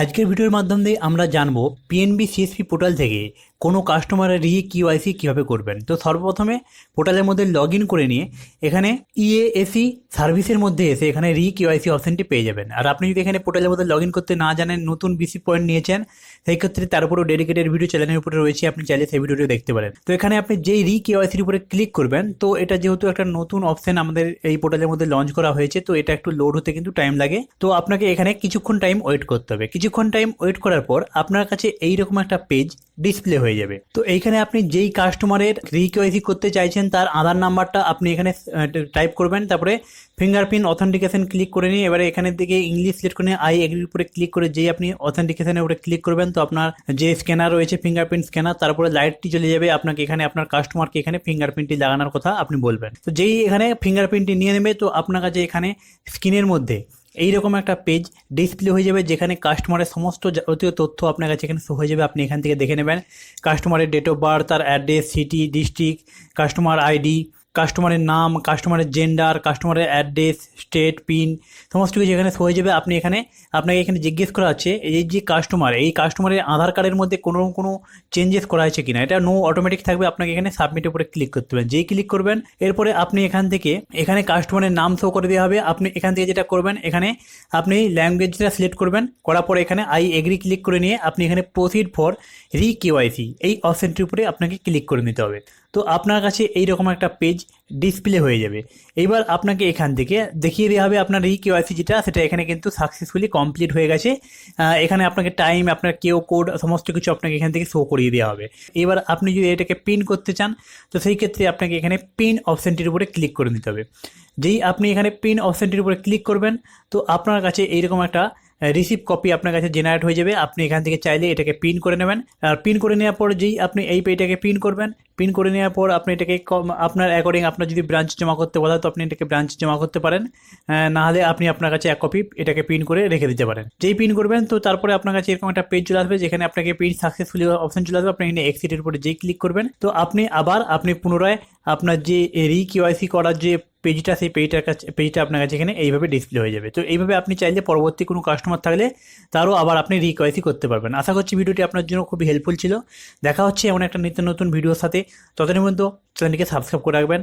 আজকের ভিডিওর মাধ্যমে আমরা জানব পিএনবি সিএসপি পোর্টাল থেকে কোনো কাস্টমারের রি কিউআইসি কীভাবে করবেন। তো সর্বপ্রথমে পোর্টালের মধ্যে লগ ইন করে নিয়ে এখানে E ইএএসি সার্ভিসের মধ্যে এসে এখানে রি কিউআইসি অপশানটি পেয়ে যাবেন। আর আপনি যদি এখানে পোর্টালের মধ্যে লগ ইন করতে না জানেন, নতুন বিসি পয়েন্ট নিয়েছেন, সেই ক্ষেত্রে তার উপরও ডেডিকেটেড ভিডিও চ্যানেলের উপরে রয়েছে, আপনি চাইলে সেই ভিডিওটি দেখতে পারেন। তো এখানে আপনি যেই রি কেওয়াইসির উপরে ক্লিক করবেন, তো এটা যেহেতু একটা নতুন অপশান আমাদের এই পোর্টালের মধ্যে লঞ্চ করা হয়েছে, তো এটা একটু লোড হতে কিন্তু টাইম লাগে। তো আপনাকে এখানে কিছুক্ষণ টাইম ওয়েট করতে হবে। কিছুক্ষণ টাইম ওয়েট করার পর আপনার কাছে এইরকম একটা পেজ ডিসপ্লে হয়ে যাবে। তো এইখানে আপনি যেই কাস্টমারের রি কেওয়াইসি করতে চাইছেন, তার আধার নাম্বারটা আপনি এখানে টাইপ করবেন, তারপরে ফিঙ্গারপ্রিন্ট অথেন্টিকেশন ক্লিক করে নিয়ে এবারে এখানের থেকে ইংলিশ সিলেক্ট করে নিয়ে আই এগ্রির উপরে ক্লিক করে যেই আপনি অথেন্টিকেশনের উপরে ক্লিক করবেন, তো আপনার যে স্ক্যানার রয়েছে ফিঙ্গারপ্রিন্ট স্ক্যানার তারপরে লাইটটি চলে যাবে, আপনাকে এখানে, আপনার কাস্টমারকে এখানে ফিঙ্গারপ্রিন্টটি লাগানোর কথা আপনি বলবেন। তো যেই এখানে ফিঙ্গারপ্রিন্টটি নিয়ে নেবে, তো আপনার কাছে এখানে স্ক্রিনের মধ্যে এইরকম একটা পেজ ডিসপ্লে হয়ে যাবে যেখানে কাস্টমারের সমস্ত যাবতীয় তথ্য আপনার কাছে এখানে শো হয়ে যাবে। আপনি এখান থেকে দেখে নেবেন কাস্টমারের ডেট অফ বার্থ তার address city district customer ID কাস্টমারের নাম কাস্টমারের জেন্ডার কাস্টমারের অ্যাড্রেস স্টেট পিন সমস্ত কিছু এখানে হয়ে যাবে। আপনি এখানে, আপনাকে এখানে জিজ্ঞেস করা হচ্ছে এই যে কাস্টমার এই কাস্টমারের আধার কার্ডের মধ্যে কোনো কোনো চেঞ্জেস করা হয়েছে কিনা? এটা নো অটোমেটিক থাকবে, আপনাকে এখানে সাবমিটের উপরে ক্লিক করতে হবে। যেই ক্লিক করবেন, এরপরে আপনি এখান থেকে, এখানে কাস্টমারের নাম শো করে দেওয়া হবে। আপনি এখান থেকে যেটা করবেন, এখানে আপনি ল্যাঙ্গুয়েজটা সিলেক্ট করবেন, করার পরে এখানে আই এগ্রি ক্লিক করে নিয়ে আপনি এখানে প্রসিড ফর রি কেওয়াইসি এই অপশানটির উপরে আপনাকে ক্লিক করে নিতে হবে। তো আপনার কাছে এইরকম একটা পেজ ডিসপ্লে হয়ে যাবে। এইবার আপনাকে এখান থেকে দেখিয়ে দেওয়া হবে আপনার এই কেওয়াইসি যেটা, সেটা এখানে কিন্তু সাকসেসফুলি কমপ্লিট হয়ে গেছে। এখানে আপনাকে টাইম আপনার কেউ কোড সমস্ত কিছু আপনাকে এখান থেকে শো করিয়ে দেওয়া হবে। এবার আপনি যদি এটাকে পিন করতে চান, তো সেই ক্ষেত্রে আপনাকে এখানে পিন অপশানটির উপরে ক্লিক করে নিতে হবে। যেই আপনি এখানে পিন অপশানটির উপরে ক্লিক করবেন, তো আপনার কাছে এইরকম একটা রিসিভ কপি আপনার কাছে জেনারেট হয়ে যাবে। আপনি এখান থেকে চাইলে এটাকে পিন করে নেবেন। আর পিন করে নেওয়ার পর যেই আপনি এই পেটাকে পিন করবেন পিন করে নেওয়ার পর আপনি এটাকে আপনার অ্যাকর্ডিং আপনার যদি ব্রাঞ্চ জমা করতে বলা হয় তো আপনি এটাকে ব্রাঞ্চ জমা করতে পারেন। আহ, না হলে আপনি আপনার কাছে এক কপি এটাকে পিন করে রেখে দিতে পারেন। যেই পিন করবেন তো তারপরে আপনার কাছে এরকম একটা পেজ চলে আসবে যেখানে আপনাকে পিন সাকসেসফুলি অপশন চলে আসবে। আপনি এখানে এক্সিটের উপরে যেই ক্লিক করবেন তো আপনি আবার আপনি পুনরায় আপনার যে রি কিউআইসি করার যে পেজটা, সেই পেজটার কাছে, পেজটা আপনার কাছে এখানে এইভাবে ডিসপ্লে হয়ে যাবে। তো এইভাবে আপনি চাইলে পরবর্তী কোনো কাস্টমার থাকলে তারও আবার আপনি রিকোয়েস্টই করতে পারবেন। আশা করছি ভিডিওটি আপনার জন্য খুবই হেল্পফুল ছিল। দেখা হচ্ছে এমন একটা নিত্য নতুন ভিডিওর সাথে। ততদিন পর্যন্ত চ্যানেলটিকে সাবস্ক্রাইব করে রাখবেন।